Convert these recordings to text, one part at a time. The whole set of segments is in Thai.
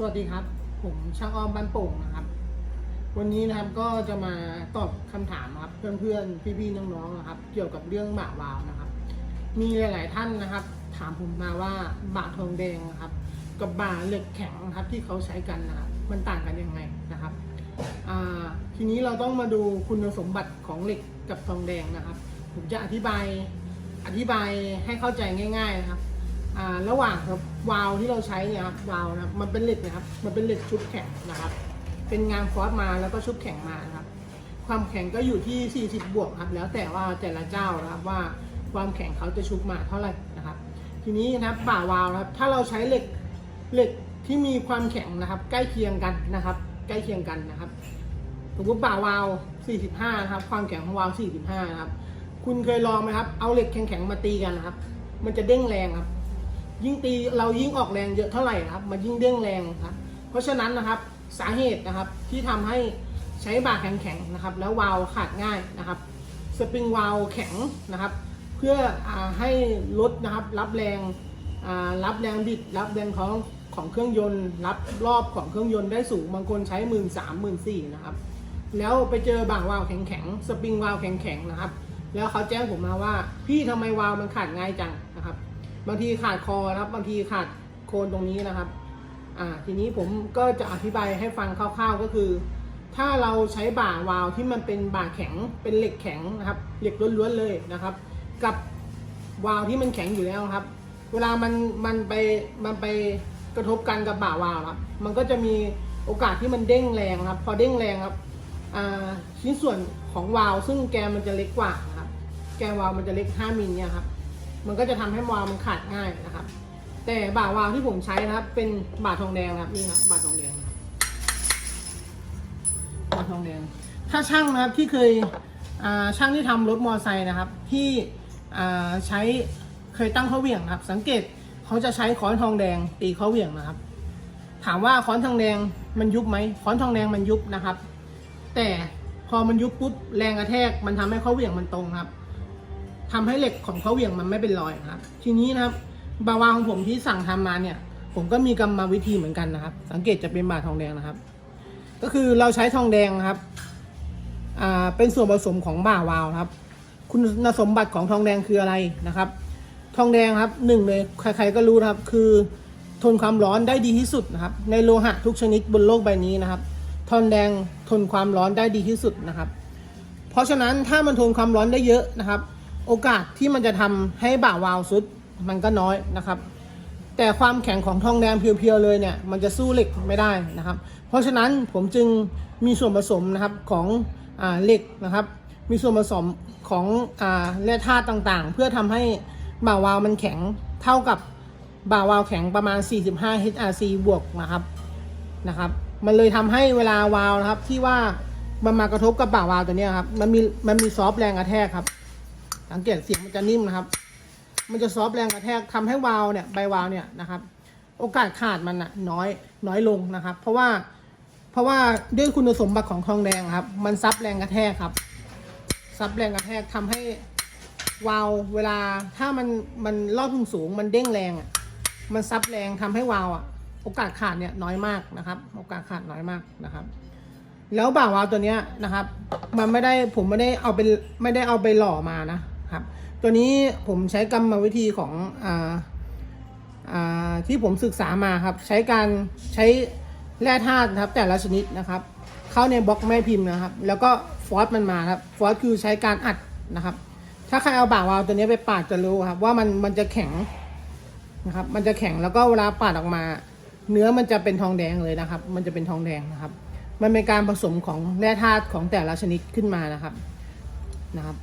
สวัสดีครับ ผมช่างอ้อมบ้านโป่งนะครับ วันนี้นะครับก็จะมาตอบคำถามครับ เพื่อนๆพี่ๆน้องๆนะครับ เกี่ยวกับเรื่องบ่าวาวนะครับ มีหลาย ๆท่านนะครับ ถามผมมาว่าบาทองแดงนะครับ กับบ่าเหล็กแข็งครับที่เขาใช้กันนะครับมันต่างกันยังไงนะครับทีนี้เราต้องมาดูคุณสมบัติของเหล็กกับทองแดงนะครับ ผมจะอธิบายอธิบายให้เข้าใจง่าย ๆนะครับ ระหว่างครับวาล์วที่เราใช้เนี่ยครับวาล์วนะมันเป็นเหล็กนะครับ มันเป็นเหล็กชุบแข็งนะครับ เป็นงานฟอสมาแล้วก็ชุบแข็งมานะครับ ความแข็งก็อยู่ที่ 40 บวกครับ แล้วแต่ว่าแต่ละเจ้านะครับว่าความแข็งเขาจะชุบมาเท่าไหร่นะครับ ทีนี้นะครับบ่าวาล์วนะครับ ถ้าเราใช้เหล็กเหล็กที่มีความแข็งนะครับ ใกล้เคียงกันนะครับ ใกล้เคียงกันนะครับสมมติบ่าวาล45นะครับ ความแข็งของวาล45นะครับ คุณเคยลองไหมครับ เอาเหล็กแข็งๆมาตีกันนะครับ มันจะเด้งแรงครับ ยิ่งตีเรายิ่งออกแรงเยอะเท่าไหร่นะครับ มันยิ่งเด้งแรงครับ เพราะฉะนั้นนะครับสาเหตุนะครับที่ทำให้ใช้บาแข็งๆนะครับ แล้ววาล์วขาดง่ายนะครับสปริงวาล์วแข็งนะครับ เพื่ออให้รถนะครับรับแรงรับแรงบิด รับแรงของของเครื่องยนต์ รับรอบของเครื่องยนต์ได้สูงบางคนใช้หมื่นสามหมื่นสี่นะครับ แล้วไปเจอบางวาล์วแข็งๆสปริงวาล์วแข็งๆนะครับ แล้วเขาแจ้งผมมาว่า พี่ทำไมวาล์วมันขาดง่ายจัง บางทีขาดคอนะครับ บางทีขาดโคนตรงนี้นะครับ อ่า ทีนี้ผมก็จะอธิบายให้ฟังคร่าวๆก็คือ ถ้าเราใช้บ่าวาล์วที่มันเป็นบ่าแข็ง เป็นเหล็กแข็งนะครับ เหล็กล้วนๆเลยนะครับ กับวาล์วที่มันแข็งอยู่แล้วครับ เวลามันมันไปมันไปกระทบกันกับบ่าวาล์วครับ มันก็จะมีโอกาสที่มันเด้งแรงครับ พอเด้งแรงครับอ่าชิ้นส่วนของวาล์วซึ่งแกนมันจะเล็กกว่านะครับ แกวาล์วมันจะเล็ก 5มิลเนี่ยครับ มันก็จะทำให้วาล์วมันขาดง่ายนะครับ แต่บ่าวาวที่ผมใช้นะครับ เป็นบาทองแดงครับนี่ครับบาทองแดงบาทองแดง ถ้าช่างนะครับที่เคยช่างที่ทำรถมอไซค์นะครับที่ใช้เคยตั้งข้อเหวี่ยงนะครับ สังเกตเขาจะใช้ค้อนทองแดงตีข้อเหวี่ยงนะครับ ถามว่าค้อนทองแดงมันยุบไหมค้อนทองแดงมันยุบนะครับ แต่พอมันยุบปุ๊บแรงกระแทกมันทำให้ข้อเหวี่ยงมันตรงครับ ทำให้เหล็กของเขาเหวี่ยงมันไม่เป็นรอยครับ ทีนี้นะครับบาวาของผมที่สั่งทำมาเนี่ย ผมก็มีกรรมวิธีเหมือนกันนะครับ สังเกตจะเป็นบาทองแดงนะครับ ก็คือเราใช้ทองแดงครับอ่าเป็นส่วนผสมของบ่าวาวครับ คุณสมบัติของทองแดงคืออะไรนะครับ ทองแดงครับหนึ่งเลยใครๆก็รู้นะครับ คือทนความร้อนได้ดีที่สุดนะครับ ในโลหะทุกชนิดบนโลกใบนี้นะครับ ทองแดงทนความร้อนได้ดีที่สุดนะครับ เพราะฉะนั้นถ้ามันทนความร้อนได้เยอะนะครับ โอกาสที่มันจะทำให้บ่าวาวสุดมันก็น้อยนะครับ แต่ความแข็งของทองแดงเพียวๆเลยเนี่ยมันจะสู้เหล็กไม่ได้นะครับ เพราะฉะนั้นผมจึงมีส่วนผสมนะครับของอเหล็กนะครับ มีส่วนผสมของอแร่ธาตุต่างๆ เพื่อทำให้บ่าวาวมันแข็งเท่ากับบ่าวาวแข็งประมาณ 45 HRC บวกนะครับนะครับ มันเลยทำให้เวลาวาวนะครับที่ว่ามันมากระทบกับบ่าวาวตัวนี้ครับมันมีมันมีซอฟต์แรงกระแทกครับ สังเกตเสียงมันจะนิ่มนะครับ มันจะซอฟแรงกระแทกทำให้วาล์วเนี่ยใบวาล์วเนี่ยนะครับ โอกาสขาดมันอะน้อยน้อยลงนะครับ เพราะว่าเพราะว่าด้วยคุณสมบัติของทองแดงครับ มันซับแรงกระแทกครับ ซับแรงกระแทกทำให้วาล์วเวลาถ้ามันมันรอบสูงมันเด้งแรงอะมันซับแรงทำให้วาล์วอะโอกาสขาดเนี่ยน้อยมากนะครับ โอกาสขาดน้อยมากนะครับ แล้วบ่าวาล์วตัวเนี้ยนะครับ มันไม่ได้ผมไม่ได้เอาไปไม่ได้เอาไปหล่อมานะ ครับ ตัวนี้ผมใช้กรรมวิธีของอ่าอ่าที่ผมศึกษามาครับ ใช้การใช้แร่ธาตุครับแต่ละชนิดนะครับ เข้าในบล็อกแม่พิมพ์นะครับ แล้วก็ฟอสมันมาครับฟอสคือใช้การอัดนะครับ ถ้าใครเอาบ่าววาวตัวนี้ไปปาดจะรู้ครับว่ามันมันจะแข็งนะครับ มันจะแข็งแล้วก็เวลาปาดออกมา เนื้อมันจะเป็นทองแดงเลยนะครับ มันจะเป็นทองแดงนะครับ มันเป็นการผสมของแร่ธาตุของแต่ละชนิดขึ้นมานะครับนะครับ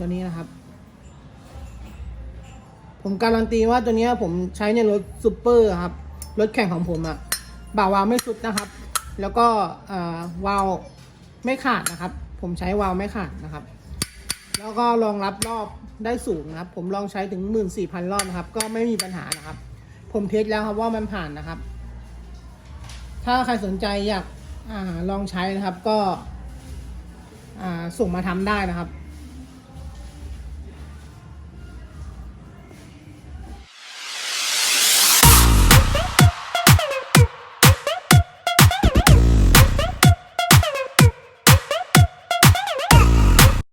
ตัวนี้นะครับ ผมการันตีว่าตัวนี้ผมใช้ในรถซูเปอร์ครับ รถแข่งของผมอะบ่าวาวไม่สุดนะครับ แล้วก็วาวไม่ขาดนะครับ ผมใช้วาวไม่ขาดนะครับ แล้วก็รองรับรอบได้สูงนะครับ ผมลองใช้ถึง 14,000 รอบนะครับ ก็ไม่มีปัญหานะครับ ผมเทสแล้วครับว่ามันผ่านนะครับ ถ้าใครสนใจอยากอลองใช้นะครับก็ส่งมาทำได้นะครับ